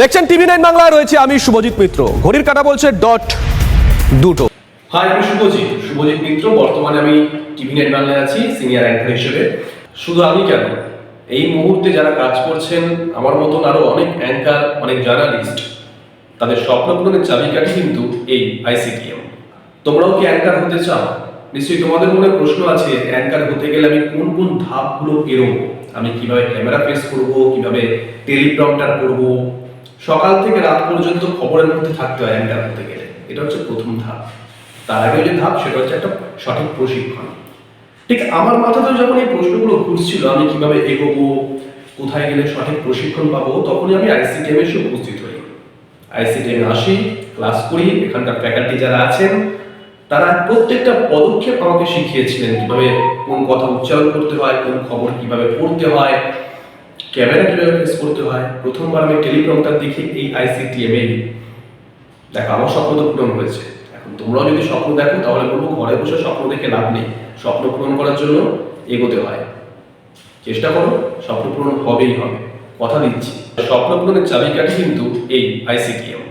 দেখছেন TV nine বাংলায়, রয়েছে আমি শুভজিৎ মিত্র। ঘড়ির কাটা বলছে ডট দুটো। হাই আমি শুভজিৎ। শুভজিৎ মিত্র, বর্তমানে আমি টিভি নেট বাংলায় আছি সিনিয়র অ্যাঙ্কার হিসেবে। শুধু আমি কেন? এই মুহূর্তে যারা কাজ করছেন, আমার মতন আরও অনেক অ্যাঙ্কার অনেক জার্নালিস্ট তাদের স্বপ্ন চাবিকাঠি কিন্তু এই আইসিটিএম তোমরাও কি অ্যাঙ্কার হতে চাও? নিশ্চয়ই তোমাদের মনে প্রশ্ন আছে অ্যাঙ্কার হতে গেলে আমি কোন কোন ধাপগুলো এড়োবো? আমি কীভাবে ক্যামেরা ফেস করব, কীভাবে টেলিপ্রম্পটার করব? সকাল থেকে রাত পর্যন্ত খবরের মধ্যে থাকতে হয় অ্যাঙ্কার হতে গেলে। এটা হচ্ছে প্রথম ধাপ। তার আগে যে ধাপ, সেটা হচ্ছে একটা সঠিক প্রশিক্ষণ। ঠিক আমার মাথাতে যখন এই প্রশ্নগুলো ঘুরছিল, আমি কীভাবে এগোবো, কোথায় গেলে সঠিক প্রশিক্ষণ পাবো, তখনই আমি আইসিটিএম এসে উপস্থিত হই। আইসিটিএম আসি, ক্লাস করি, এখানকার ফ্যাকাল্টি যারা আছেন, তারা প্রত্যেকটা পদক্ষেপ আমাকে শিখিয়েছিলেন কীভাবে কোন কথা উচ্চারণ করতে হয়, কোন খবর কীভাবে পড়তে হয়। ক্যামেরা কীভাবে ফেস করতে হয়? প্রথমবার আমি টেলিপ্রমটা দেখি এই আইসিটিএম এই দেখো, আমার স্বপ্ন তো পূরণ হয়েছে। এখন তোমরাও যদি স্বপ্ন দেখো, তাহলে বলব ঘরে বসে স্বপ্ন দেখে লাভ নেই। স্বপ্ন পূরণ করার জন্য এগোতে হয়। চেষ্টা করো, স্বপ্ন পূরণ হবেই হবে। কথা দিচ্ছি। স্বপ্ন পূরণের চাবিকাঠি কিন্তু এই আইসিটিএম